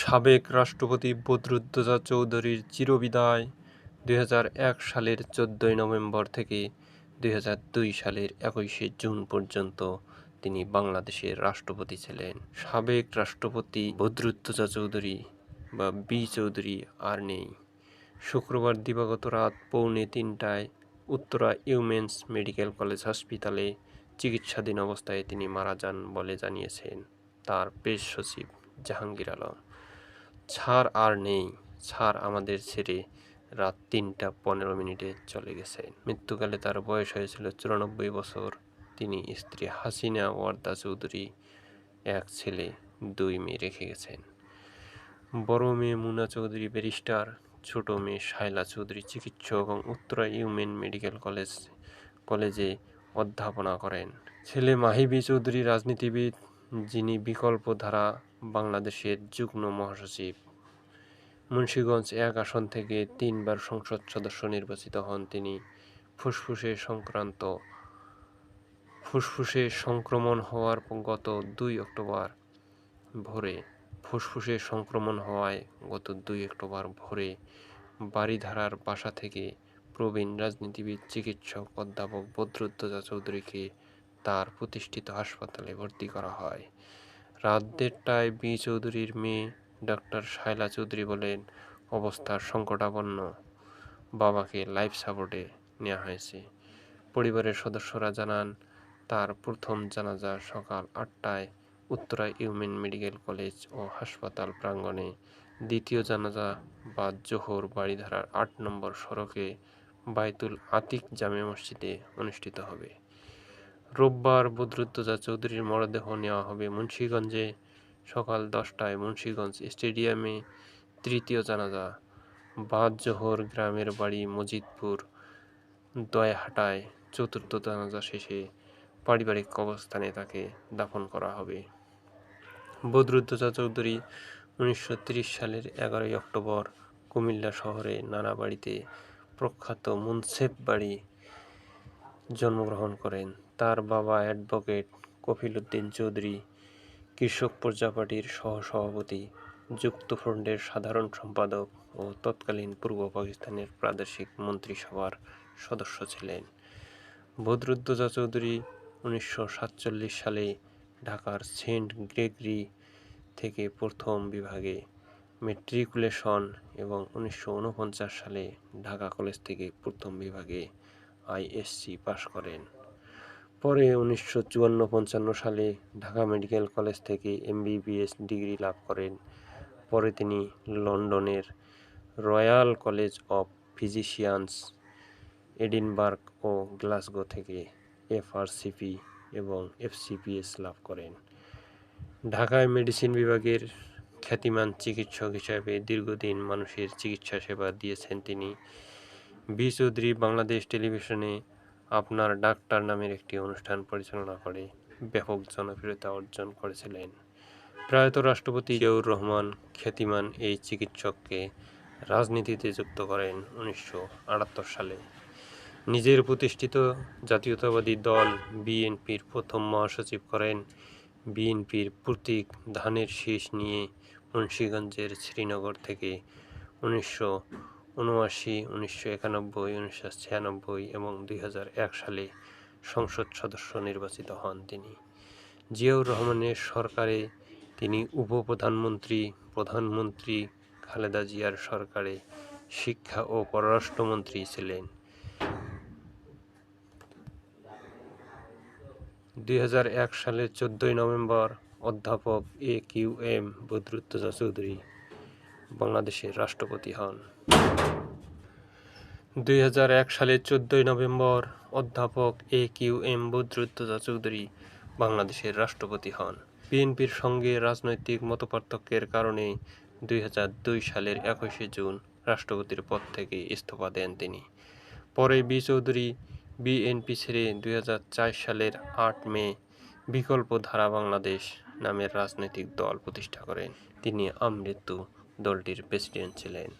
সাবেক রাষ্ট্রপতি বদরুদ্দোজা চৌধুরীর চিরবিদায় দুই হাজার এক সালের চোদ্দই নভেম্বর থেকে দুই হাজার দুই সালের একুশে জুন পর্যন্ত তিনি বাংলাদেশের রাষ্ট্রপতি ছিলেন। সাবেক রাষ্ট্রপতি বদরুদ্দোজা চৌধুরী বা বি চৌধুরী আর নেই। শুক্রবার দিবাগত রাত পৌনে তিনটায় উত্তরা ইউমেন্স মেডিকেল কলেজ হাসপাতালে চিকিৎসাধীন অবস্থায় তিনি মারা যান বলে জানিয়েছেন তার পেশ সচিব জাহাঙ্গীর আলম। ছাড় আর নেই। ছাড় আমাদের ছেড়ে রাত তিনটা পনেরো মিনিটে চলে গেছে। মৃত্যুকালে তার বয়স হয়েছিল চুরানব্বই বছর। তিনি স্ত্রী হাসিনা ওয়ার্দা চৌধুরী, এক ছেলে, দুই মেয়ে রেখে গেছেন। বড় মেয়ে মুনা চৌধুরী ব্যারিস্টার, ছোট মেয়ে শায়লা চৌধুরী চিকিৎসক এবং উত্তরা ইউমেন মেডিকেল কলেজ, কলেজে অধ্যাপনা করেন। ছেলে মাহিবি চৌধুরী রাজনীতিবিদ, যিনি বিকল্প ধারা বাংলাদেশের যুগ্ম মহাসচিব। মুন্সীগঞ্জ এক আসন থেকে তিনবার সংসদ সদস্য নির্বাচিত হন তিনি। ফুসফুসে সংক্রান্ত, ফুসফুসে সংক্রমণ হওয়ার গত দুই অক্টোবর ভোরে, ফুসফুসে সংক্রমণ হওয়ায় গত দুই অক্টোবর ভোরে বাড়িধারার বাসা থেকে প্রবীণ রাজনীতিবিদ, চিকিৎসক, অধ্যাপক বদরুদ্দোজা চৌধুরীকে তার প্রতিষ্ঠিত হাসপাতালে ভর্তি করা হয়। রাত দেড়টায় বি চৌধুরীর মেয়ে ডক্টর শায়লা চৌধুরী বলেন, অবস্থা সংকটাপন্ন। বাবাকে লাইফ সাপোর্টে নেওয়া হয়েছে। পরিবারের সদস্যরা জানান, তার প্রথম জানাজা সকাল আটটায় উত্তরা ইউমেন মেডিকেল কলেজ ও হাসপাতাল প্রাঙ্গণে। দ্বিতীয় জানাজা বা জোহর বাড়িধারার আট নম্বর সড়কে বাইতুল আতিক জামে মসজিদে অনুষ্ঠিত হবে। রোববার বদরুদ্দোজা চৌধুরীর মরদেহ নেওয়া হবে মুন্সীগঞ্জে সকাল দশটায় মুন্সীগঞ্জ স্টেডিয়ামে তৃতীয় জানাজা। বাদ জোহর গ্রামের বাড়ি মজিদপুর দয়াহাটায় চতুর্থ জানাজা শেষে পারিবারিক কবরস্থানে তাকে দাফন করা হবে। বদরুদ্দোজা চৌধুরী উনিশশো সালের এগারোই অক্টোবর কুমিল্লা শহরে নানা বাড়িতে প্রখ্যাত মুন্সেফ বাড়ি জন্মগ্রহণ করেন। তার বাবা অ্যাডভোকেট কফিল উদ্দিন চৌধুরী, কৃষক প্রজা পার্টির সহসভাপতি যুক্তফ্রন্টের সাধারণ সম্পাদক ও তৎকালীন পূর্ব পাকিস্তানের প্রাদেশিক মন্ত্রিসভার সদস্য ছিলেন। বদরুদ্দোজা চৌধুরী উনিশশো সাতচল্লিশ সালে ঢাকার সেন্ট গ্রেগরি থেকে প্রথম বিভাগে মেট্রিকুলেশন এবং উনিশশো ঊনপঞ্চাশ সালে ঢাকা কলেজ থেকে প্রথম বিভাগে আইএসসি পাশ করেন। পরে উনিশশো চুয়ান্ন পঞ্চান্ন সালে ঢাকা মেডিকেল কলেজ থেকে এমবিবিএস ডিগ্রি লাভ করেন। পরে তিনি লন্ডনের Royal College of Physicians, Edinburgh O Glasgow থেকে এফআরসিপি এবং এফসিপিএস লাভ করেন। ঢাকায় মেডিসিন বিভাগের খ্যাতিমান চিকিৎসক হিসাবে দীর্ঘদিন মানুষের চিকিৎসা সেবা দিয়েছেন তিনি। বি চৌধুরী বাংলাদেশ টেলিভিশনে আপনার ডাক্তার নামের একটি অনুষ্ঠান পরিচালনা করে, ব্যাপক জনপ্রিয়তা অর্জন করেছিলেন। প্রয়াত রাষ্ট্রপতি জিয়াউর রহমান খ্যাতিমান এই চিকিৎসককে রাজনীতিতে যুক্ত করেন উনিশশো আটাত্তর সালে। নিজের প্রতিষ্ঠিত জাতীয়তাবাদী দল বিএনপির প্রথম মহাসচিব করেন। বিএনপির প্রতীক ধানের শীষ নিয়ে মুন্সীগঞ্জের শ্রীনগর থেকে উনিশশো উনআশি উনিশশো একানব্বই, উনিশশো ছিয়ানব্বই এবং দুই হাজার এক সালে সংসদ সদস্য নির্বাচিত হন তিনি। জিয়াউর রহমানের সরকারে তিনি উপপ্রধানমন্ত্রী, প্রধানমন্ত্রী খালেদা জিয়ার সরকারে শিক্ষা ও পররাষ্ট্রমন্ত্রী ছিলেন। দুই সালের চোদ্দই নভেম্বর অধ্যাপক A Q M Badruddoza Chowdhury বাংলাদেশের রাষ্ট্রপতি হন। দুই হাজার এক সালের চোদ্দই নভেম্বর অধ্যাপক A Q M Badruddoza Chowdhury বাংলাদেশের রাষ্ট্রপতি হন। বিএনপির সঙ্গে রাজনৈতিক মতপার্থক্যের কারণে দুই হাজার দুই সালের একুশে জুন রাষ্ট্রপতির পদ থেকে ইস্তফা দেন তিনি। পরে বি চৌধুরী বিএনপি ছেড়ে দুই হাজার চার সালের আট মে বিকল্প ধারা বাংলাদেশ নামের রাজনৈতিক দল প্রতিষ্ঠা করেন। তিনি আমৃত্যু দলটির প্রেসিডেন্ট ছিলেন।